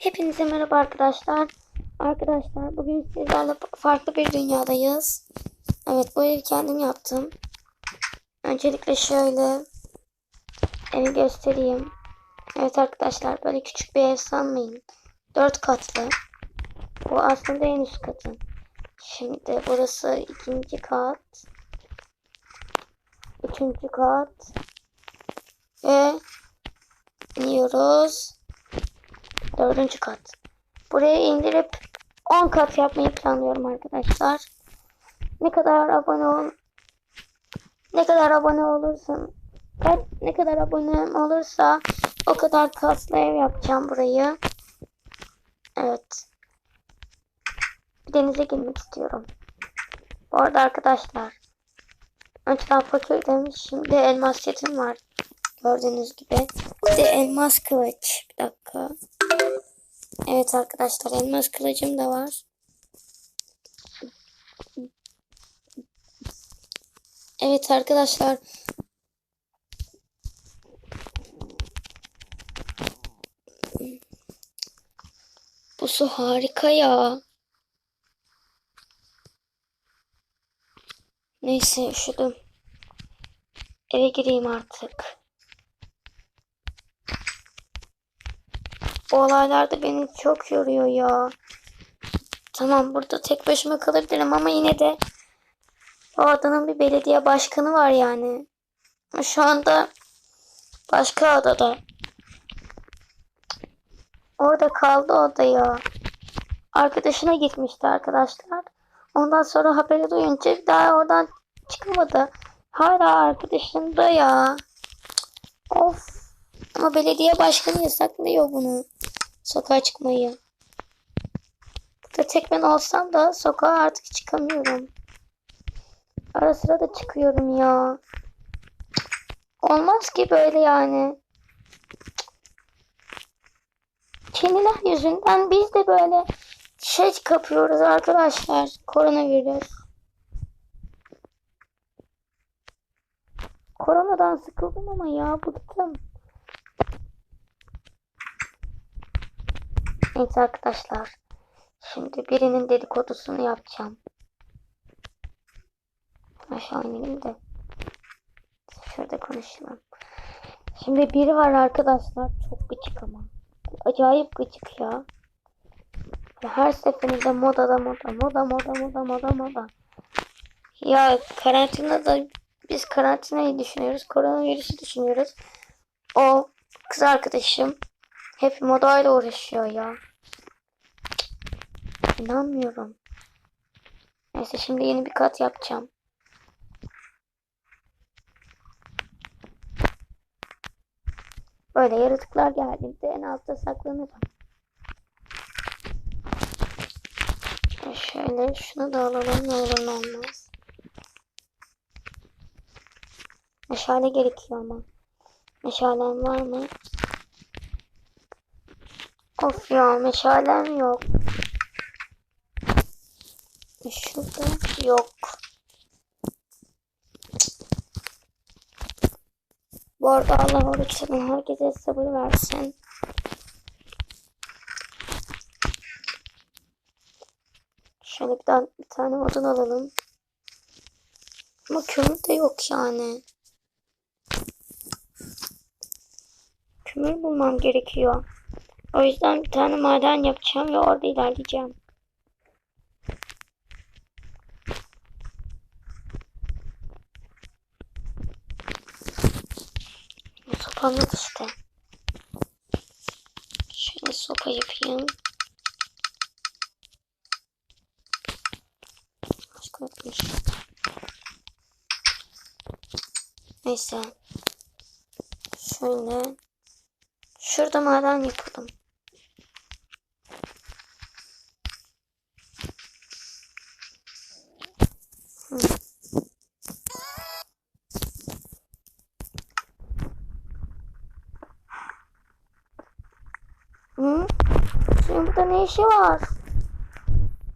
Hepinize merhaba arkadaşlar. Arkadaşlar bugün sizlerle farklı bir dünyadayız. Evet bu evi kendim yaptım. Öncelikle şöyle evi göstereyim. Evet arkadaşlar böyle küçük bir ev sanmayın. Dört katlı. Bu aslında en üst katı. Şimdi burası ikinci kat. Üçüncü kat. Ve iniyoruz. Dördüncü kat. Buraya indirip 10 kat yapmayı planlıyorum arkadaşlar. Ne kadar abone ol ne kadar abone olursun kaç, ne kadar abone olursa o kadar kaslı ev yapacağım burayı. Evet. Bir denize girmek istiyorum. Bu arada arkadaşlar önceden fakirdim şimdi elmas setim var. Gördüğünüz gibi. Bir de elmas kılıç. Bir dakika. Evet arkadaşlar elmas kılıcım da var. Evet arkadaşlar. Bu su harika ya. Neyse üşüdüm. Eve gireyim artık. Bu olaylar da beni çok yoruyor ya. Tamam burada tek başıma kalabilirim ama yine de o adanın bir belediye başkanı var yani. Şu anda başka adada. Orada kaldı o da ya. Arkadaşına gitmişti arkadaşlar. Ondan sonra haberi duyunca daha oradan çıkamadı. Hala arkadaşında ya. Of. Ama belediye başkanı yasaklıyor bunu. Sokağa çıkmayı. Burada tek ben olsam da sokağa artık çıkamıyorum. Ara sıra da çıkıyorum ya. Olmaz ki böyle yani. Kediler yüzünden biz de böyle şey kapıyoruz arkadaşlar. Koronavirüs. Koronadan sıkıldım ama ya bıktım. Evet arkadaşlar. Şimdi birinin dedikodusunu yapacağım. Aşağı inelim de. Şurada konuşalım. Şimdi biri var arkadaşlar. Çok gıcık ama. Acayip gıcık ya. Her seferinde modada moda moda moda moda moda moda. Ya karantinada biz karantinayı düşünüyoruz. Koronavirüsü düşünüyoruz. O kız arkadaşım hep modayla uğraşıyor ya. İnanmıyorum. Neyse şimdi yeni bir kat yapacağım. Böyle yaratıklar geldiğinde en altta saklanırım. Şöyle şunu da alalım ne olur ne olmaz. Meşale gerekiyor ama. Meşalem var mı? Of ya meşalem yok. Şurada yok. Bu arada Allah oruçlarına herkese sabır versin. Şöyle bir, bir tane odun alalım. Ama kömür de yok yani. Kömür bulmam gerekiyor. O yüzden bir tane maden yapacağım ve orada ilerleyeceğim. Yok işte. Şöyle sopa yapayım. Başka yokmuş. Neyse. Şöyle. Şurada maden yapalım. Hı? Senin burada ne işi var?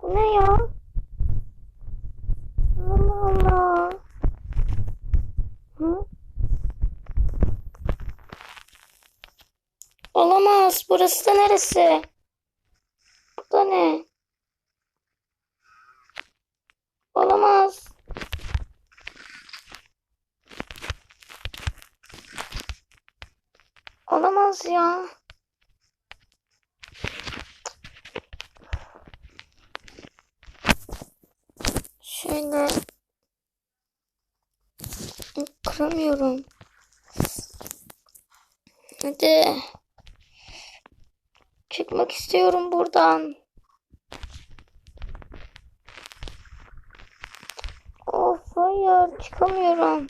Bu ne ya? Allah Allah. Hı? Olamaz. Burası da neresi? da ne? Olamaz. Olamaz ya. Şöyle kıramıyorum. Hadi. Çıkmak istiyorum buradan. Of hayır çıkamıyorum.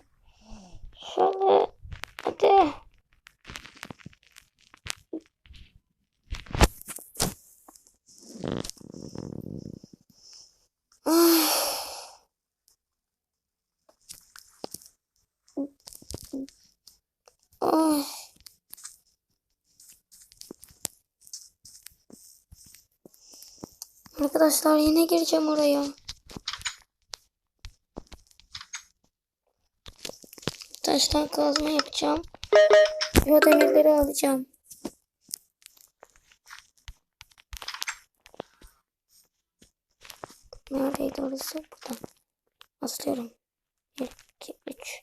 arkadaşlar yine gireceğim oraya. Taştan kazma yapacağım. Ve demirleri alacağım. Neredeydi orası? Buradan. Aslıyorum. 1, 2, 3.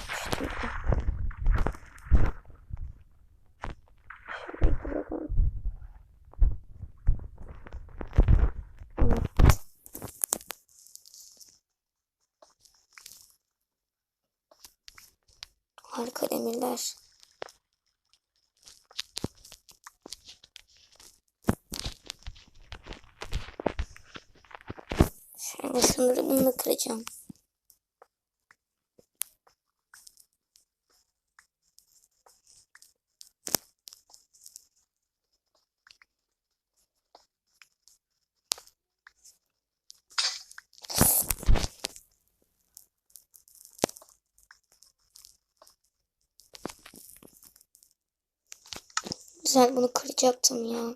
3, 4, Harika demirler. Şöyle şunları bununla kıracağım. Güzel bunu kıracaktım ya.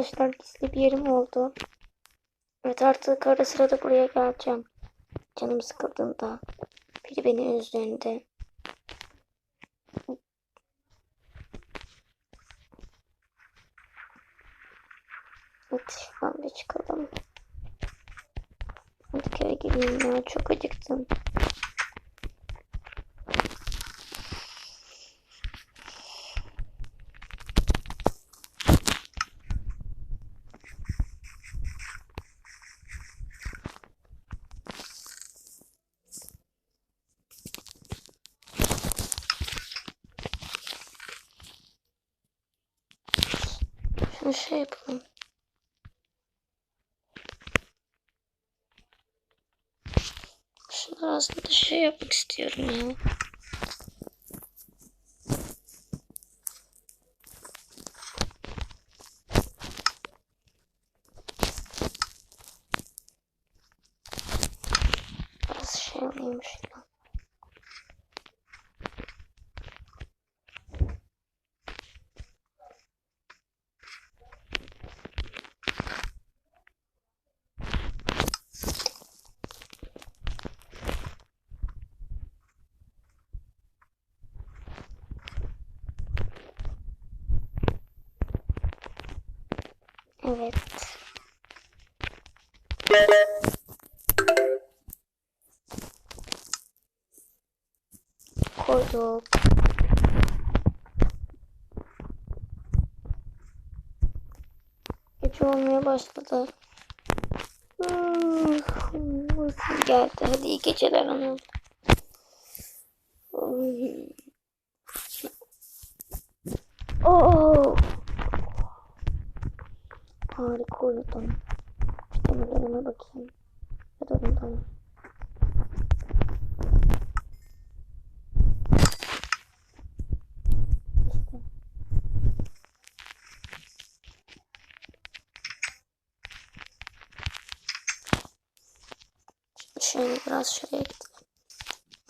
Arkadaşlar gizli bir yerim oldu. Evet artık ara sırada buraya geleceğim. Canım sıkıldığında. Biri beni üzdüğünde. Evet şuradan bir çıkalım. Hadi eve gideyim ya çok acıktım. Şunu şey yapalım. Şunları aslında şey yapmak istiyorum ya. Biraz şey alayım şuradan. Evet. Koyduk. Gece olmaya başladı. Hmm, Uykum geldi. Hadi iyi geceler hanım. harika uyudum. Şunlarıma bakayım. Ya da ondan. Şimdi biraz şuraya gidelim.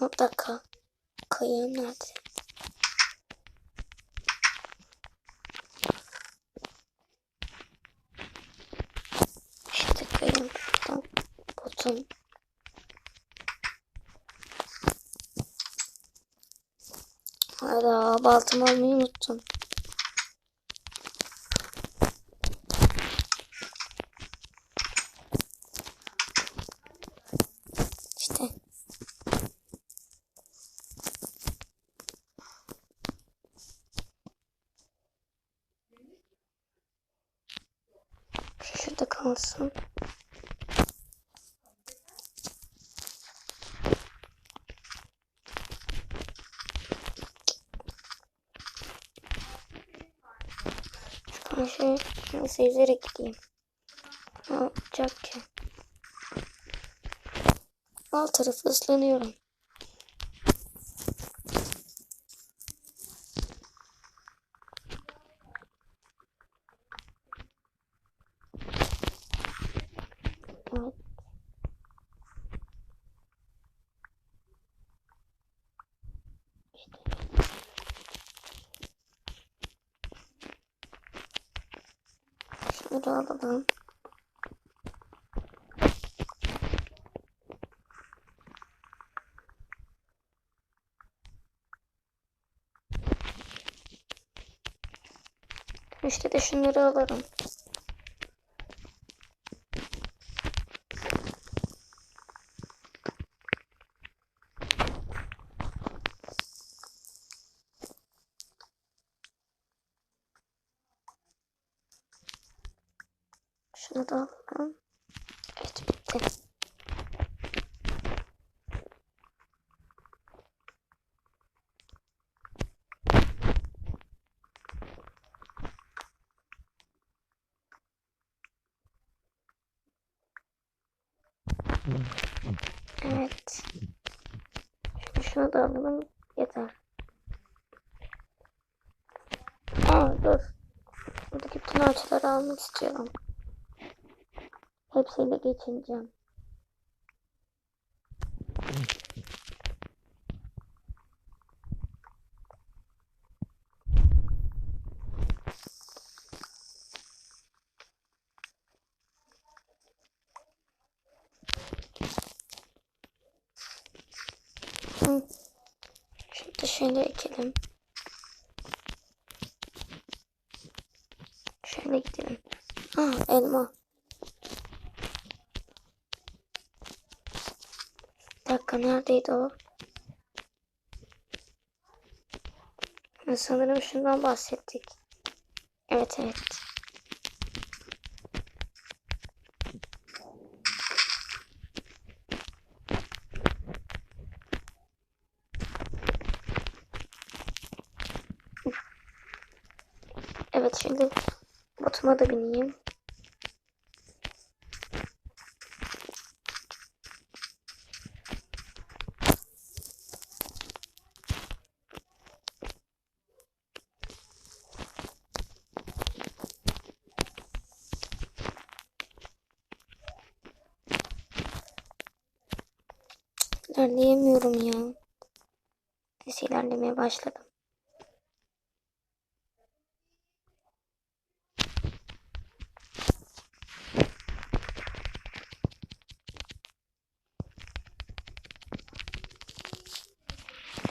Bir dakika. Nerede? Botum. Hala baltımı almayı unuttum. İşte. Şu şurada kalsın. Ben şey nasıl yüzerek gideyim. Ne olacak ki? Alt tarafı ıslanıyorum. Evet. İşte. Şunları alalım. İşte de şunları alırım. Da alalım. Evet bitti. Evet. Şimdi şunu da alalım. Yeter. Aa dur. Buradaki bütün ağaçları almak istiyorum. Hepsiyle geçineceğim. Şimdi şöyle ekelim. Şöyle gidelim. Ah elma. Dakika neredeydi o? Sanırım şundan bahsettik. Evet evet. Evet şimdi botuma da bineyim. İlerleyemiyorum ya. Neyse ilerlemeye başladım.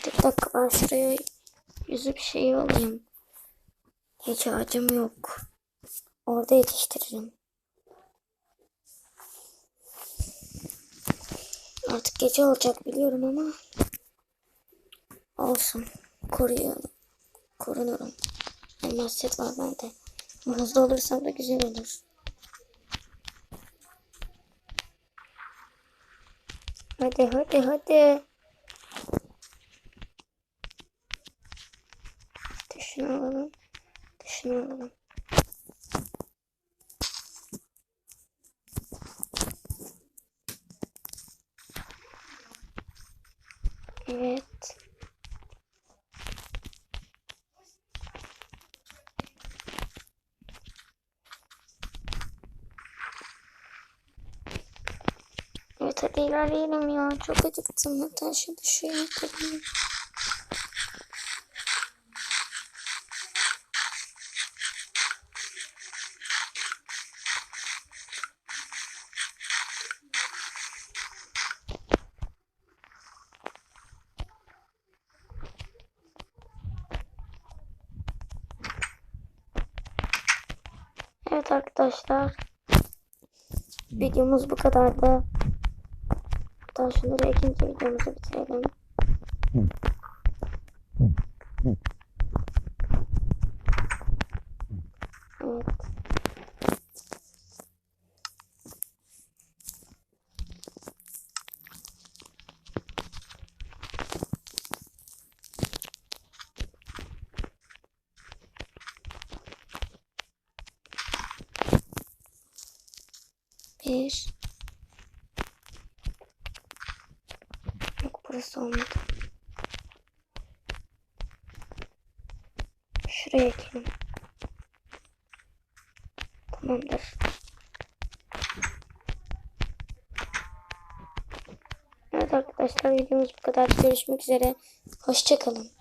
Bir dakika ben şuraya yüzü bir şey alayım. Hiç ağacım yok. Orada yetiştiririm. Artık gece olacak biliyorum ama olsun. Koruyorum. Korunurum. Elmas var bende. Hızlı olursam da güzel olur. Hadi hadi hadi. Şunu alalım. Şunu alalım. Evet. Evet hadi ilerleyelim ya. Çok acıktım. Hatta şurada şuraya Evet arkadaşlar. Videomuz bu kadardı. Hatta şunları ikinci videomuzu bitirelim. Evet. Bir. Yok burası olmadı. Şuraya ekelim. Tamamdır. Evet arkadaşlar videomuz bu kadar. Görüşmek üzere. Hoşçakalın.